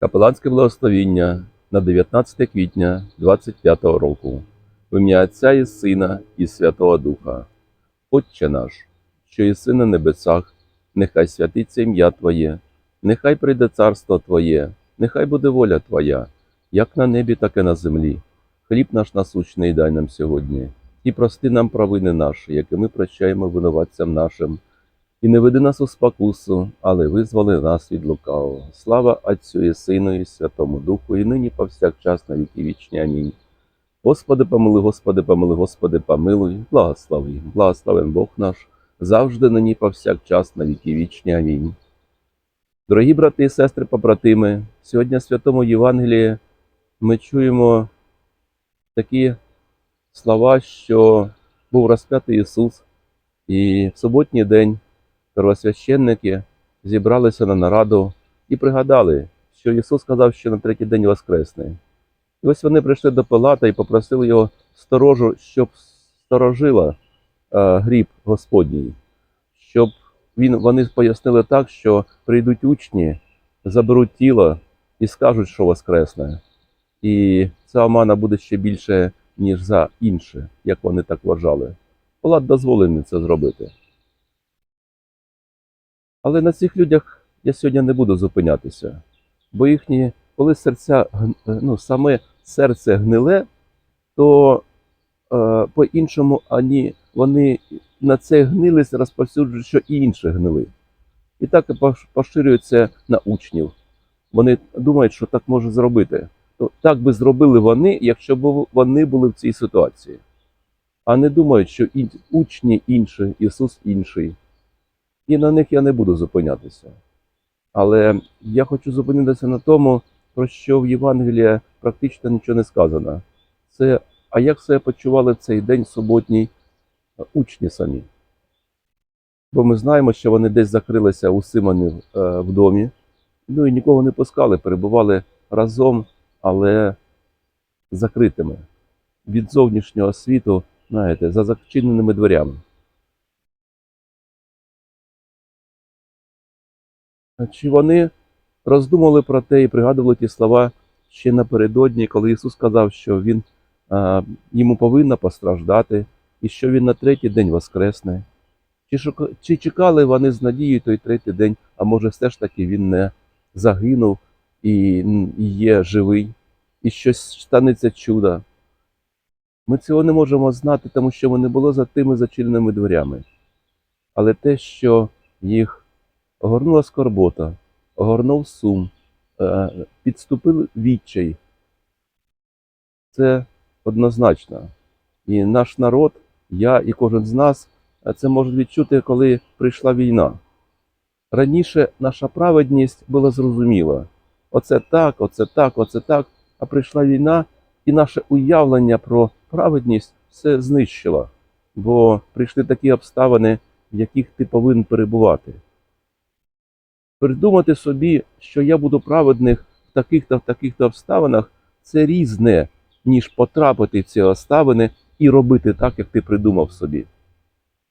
Капеланське благословіння на 19 квітня 25 року. В ім'я Отця і Сина і Святого Духа. Отче наш, що єси на небесах, нехай святиться ім'я Твоє, нехай прийде царство Твоє, нехай буде воля Твоя, як на небі, так і на землі. Хліб наш насущний дай нам сьогодні, і прости нам провини наші, які ми прощаємо винуватцям нашим. І не веди нас у спокусу, але визволи нас від лукавого. Слава Отцю і Сину і Святому Духу, і нині повсякчас на віки вічні. Амінь. Господи, помилуй, Господи, помилуй, Господи, помилуй, благослови, благословен Бог наш, завжди нині повсякчас на віки вічні. Амінь. Дорогі брати і сестри, побратими, сьогодні в Святому Євангелії ми чуємо такі слова, що був розп'ятий Ісус, і в суботній день первосвященники зібралися на нараду і пригадали, що Ісус сказав, що на третій день воскресне. І ось вони прийшли до Пилата і попросили його сторожу, щоб сторожила е, гріб Господній, щоб він, вони пояснили так, що прийдуть учні, заберуть тіло і скажуть, що воскресне. І ця омана буде ще більше, ніж за інше, як вони так вважали. Пилат дозволив їм це зробити. Але на цих людях я сьогодні не буду зупинятися, бо їхні, коли серця, е, ну, саме серце гниле, то е, по-іншому вони, вони на це гнилість розповсюджують, що і інші гнили. І так поширюється на учнів. Вони думають, що так може зробити. То так би зробили вони, якщо б вони були в цій ситуації. А не думають, що учні інші, Ісус інший і на них я не буду зупинятися. Але я хочу зупинитися на тому, про що в Євангелії практично нічого не сказано. Це а як себе почували цей день суботній е, учні самі? Бо ми знаємо, що вони десь закрилися у Симоні е, в домі, ну і нікого не пускали, перебували разом, але закритими від зовнішнього світу, знаєте, за зачиненими дверями. Чи вони роздумували про те і пригадували ті слова ще напередодні, коли Ісус сказав, що Він а, йому повинно постраждати, і що Він на третій день воскресне? Чи, шука... чи чекали вони з надією той третій день, а може все ж таки він не загинув і, є живий, і щось станеться чудо? Ми цього не можемо знати, тому що ми не було за тими зачиненими дверями. Але те, що їх огорнула скорбота, огорнув сум, е, підступив відчай. Це однозначно. І наш народ, я і кожен з нас е, це може відчути, коли прийшла війна. Раніше наша праведність була зрозуміла. Оце так, оце так, оце так. А прийшла війна, і наше уявлення про праведність все знищило. Бо прийшли такі обставини, в яких ти повинен перебувати придумати собі, що я буду праведних в таких-то в таких-то обставинах, це різне, ніж потрапити в ці обставини і робити так, як ти придумав собі.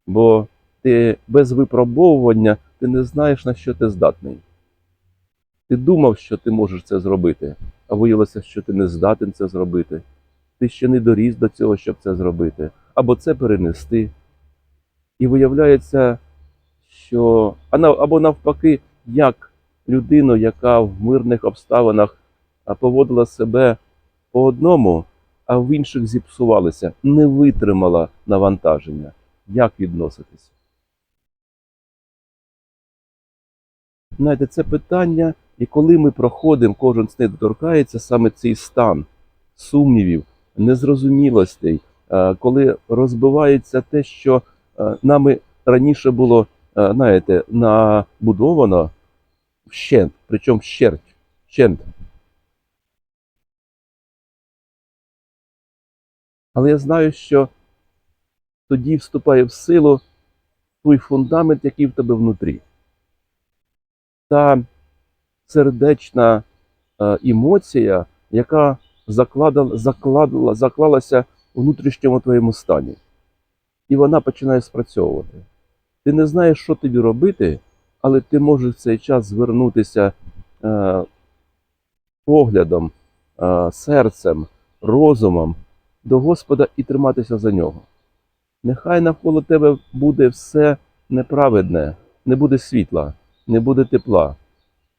Бо ти без випробовування ти не знаєш, на що ти здатний. Ти думав, що ти можеш це зробити, а виявилося, що ти не здатен це зробити. Ти ще не доріс до цього, щоб це зробити, або це перенести. І виявляється, що або навпаки, як людину, яка в мирних обставинах поводила себе по одному, а в інших зіпсувалася, не витримала навантаження. Як відноситися? Знаєте, це питання, і коли ми проходимо, кожен з них доторкається саме цей стан сумнівів, незрозумілостей, коли розбивається те, що нами раніше було, знаєте, набудовано вщент, причому вщерть, вщент. Але я знаю, що тоді вступає в силу той фундамент, який в тебе внутрі. Та сердечна е, емоція, яка закладала, закладала, заклалася у внутрішньому твоєму стані. І вона починає спрацьовувати. Ти не знаєш, що тобі робити, але ти можеш в цей час звернутися е, поглядом, а, серцем, розумом до Господа і триматися за нього. Нехай навколо тебе буде все неправедне, не буде світла, не буде тепла.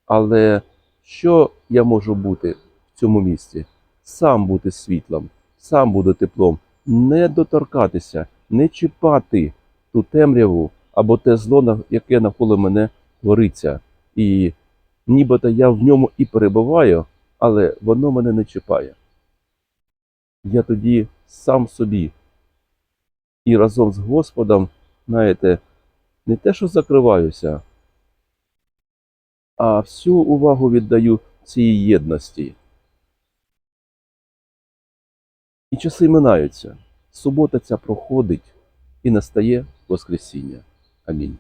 Але що я можу бути в цьому місці? Сам бути світлом, сам бути теплом, не доторкатися, не чіпати ту темряву або те зло, яке навколо мене твориться. І нібито я в ньому і перебуваю, але воно мене не чіпає. Я тоді сам собі і разом з Господом, знаєте, не те, що закриваюся, а всю увагу віддаю цій єдності. І часи минаються. Субота ця проходить і настає Воскресіння. Амінь.